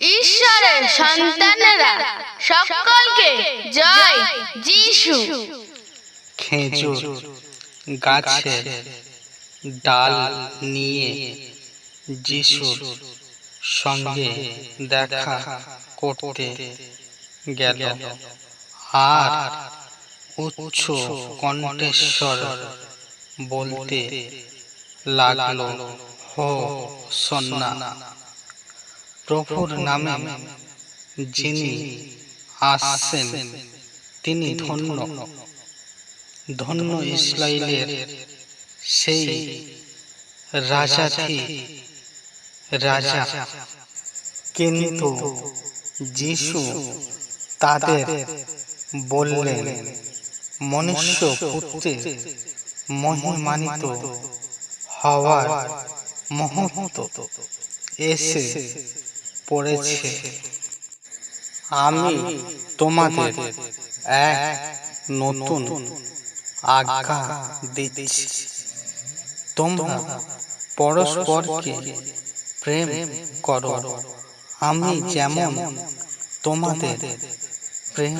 ঈশ্বরের সন্তানেরা সকলকে জয় যিশু। খেজুর গাছের ডাল নিয়ে যিশুর সঙ্গে দেখা করতে গেল। আর উচ্চ কণ্ঠেশ্বর বলতে লাগল, হো, সন্না প্রভুর নামে যিনি আসছেন তিনি ধন্য। ধন্য। ইসরায়েলের সেই রাজাধি রাজা। কিন্তু যিশু তাদের বললেন মনুষ্য পুত্রের মহিমানিত হওয়ার মুহূর্ত এসে পড়েছে। আমি তোমাদের এক নতুন আজ্ঞা দিচ্ছি। তোমরা পরস্পরকে প্রেম করো। আমি যেমন তোমাদের প্রেম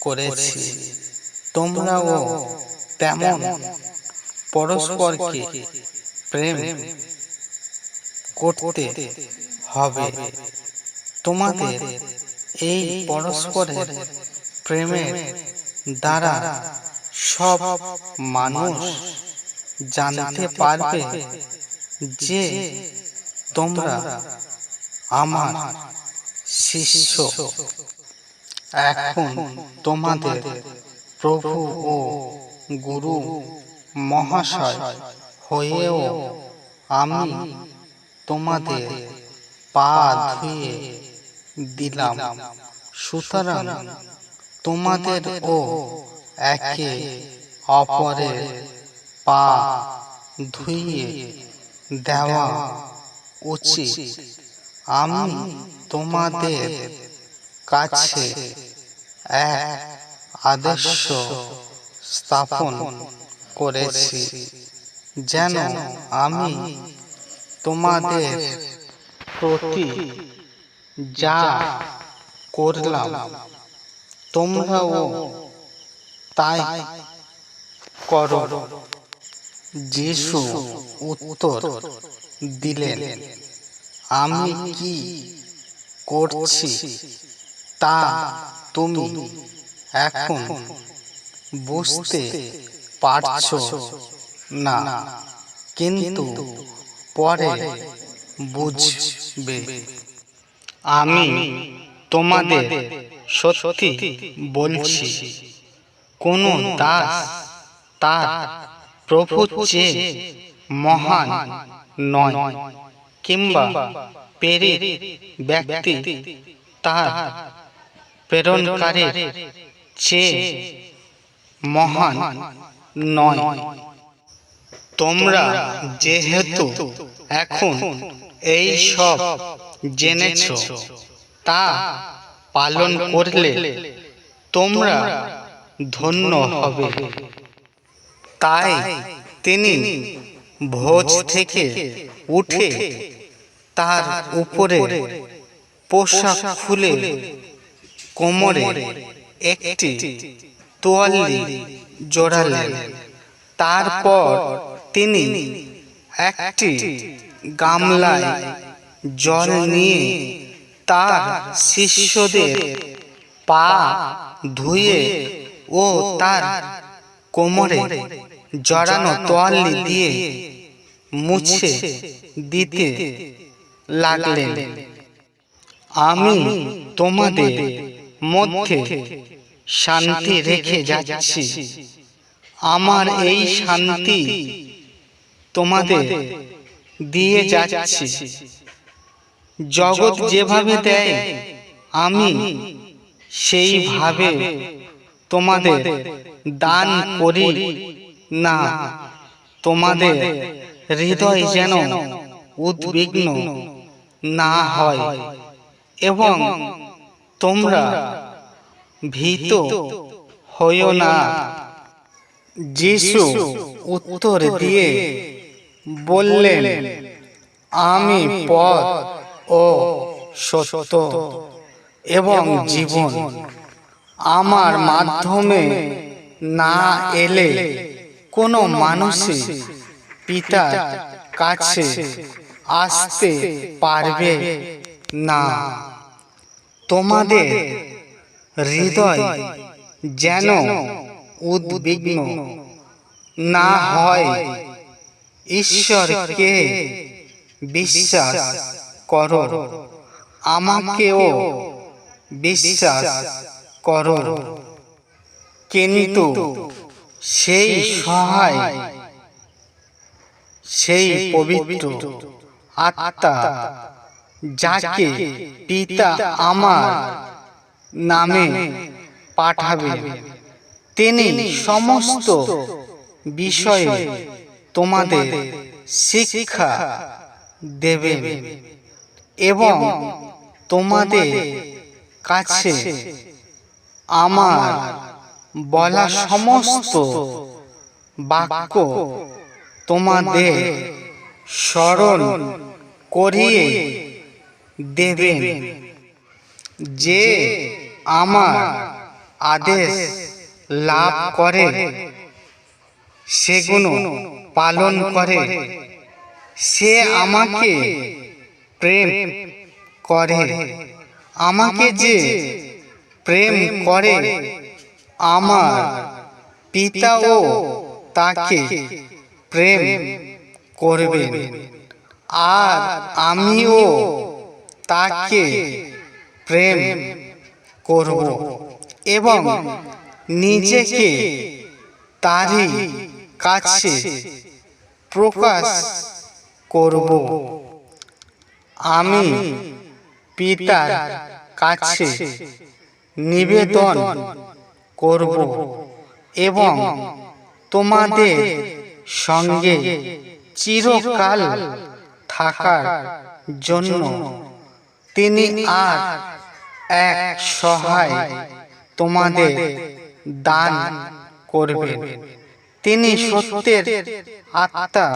করেছি তোমরাও তেমন পরস্পরকে প্রেম করতে হবে। তোমাদের এই পরস্পরের প্রেমের দ্বারা সব মানুষ জানতে পারবে যে তোমরা আমার শিষ্য। এখন তোমাদের প্রভু ও গুরু মহাশয় হয়েও আমি তোমাদের পা ধুয়ে দিলাম। সুতরাং তোমাদের ও একে অপরের পা ধুইয়ে দেওয়া উচিত। আমি তোমাদের কাছে এক আদর্শ স্থাপন করেছি। যেন আমি তোমাদের প্রতি যা করলাম, তোমরাও তাই করো। যিশু উত্তর দিলেন, আমি কি করছি তা তুমি এখন বুঝতে পারছ না। কিন্তু পরে বুঝবে। আমি তোমাদের সত্যি বলছি। কোন দাস তার প্রভু চেয়ে মহান নয়। কিংবা প্রেরিত ব্যক্তি তার প্রেরণকারীর চেয়ে মহান নয়। তোমরা যেহেতু এখন এই সব জেনেছ তা পালন করলে তোমরা ধন্য হবে। তাই তিনি ভোজ থেকে উঠে তার উপরে পোশাক খুলে কোমরে একটি তোয়ালি জড়ালেন। তারপর তিনি একটি গামলায় জল নিয়ে তার শিষ্যদের পা ধুয়ে ও তার কোমরে জড়ানো তোয়ালি দিয়ে মুছে দিতে লাগলেন। আমি তোমাদের মধ্যে শান্তি রেখে যাচ্ছি। আমার এই শান্তি তোমাদের দিয়ে যাচ্ছি। জগৎ যেভাবে দেয় আমি সেইভাবে তোমাদের দান করি। না তোমাদের হৃদয় যেন উদ্বিগ্ন না হয়। এবং তোমরা ভীত হইও না। যিশু উত্তর দিয়ে বললেন, আমি পথ ও সত্য এবং জীবন। আমার মাধ্যমে না এলে কোনো মানুষই পিতার কাছে আসতে পারবে না। তোমাদের হৃদয় যেন উদ্বিগ্ন। না হয়। ঈশ্বরকে বিশ্বাস করো। আমাকেও বিশ্বাস করো। কিন্তু সেই সহায়, সেই পবিত্র আত্মা যাকে পিতা আমার নামে পাঠাবে তিনি সমস্ত বিষয়ে তোমাদের শিক্ষা দেবেন এবং তোমাদের কাছে আমার বলা সমস্ত বাক্য তোমাদের স্মরণ করিয়ে দেবেন। যে আমার আদেশ লাভ করে সেগুলো পালন করে। সে আমাকে প্রেম করে, আমাকে যে প্রেম করে, আমার পিতাও তাকে প্রেম করবে। আর আমিও তাকে প্রেম করব। এবং নিজেকে তারই কাছে প্রকাশ করব। আমি পিতার কাছে নিবেদন করব এবং তোমাদের সঙ্গে চিরকাল থাকার জন্য তিনি আর এক সহায় তোমাদের দান করবেন। তিনি সত্যের আত্মা,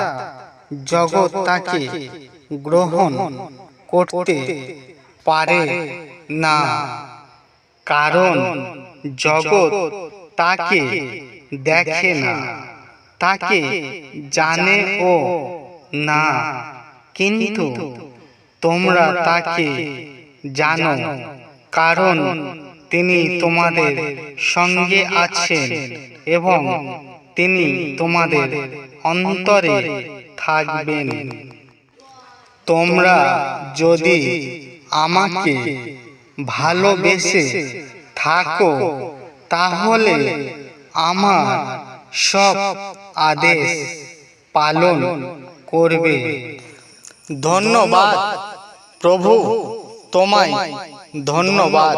জগৎ তাকে গ্রহণ করতে পারে না। কারণ জগৎ তাকে দেখে না, তাকে জানে ও না। কিন্তু তোমরা তাকে জানো, কারণ তিনি তোমাদের সঙ্গে আছেন এবং তিনি তোমাদের অন্তরে থাকবেন। তোমরা যদি আমাকে ভালোবেসে থাকো তাহলে আমার সব আদেশ পালন করবে। ধন্যবাদ। প্রভু তোমায় ধন্যবাদ।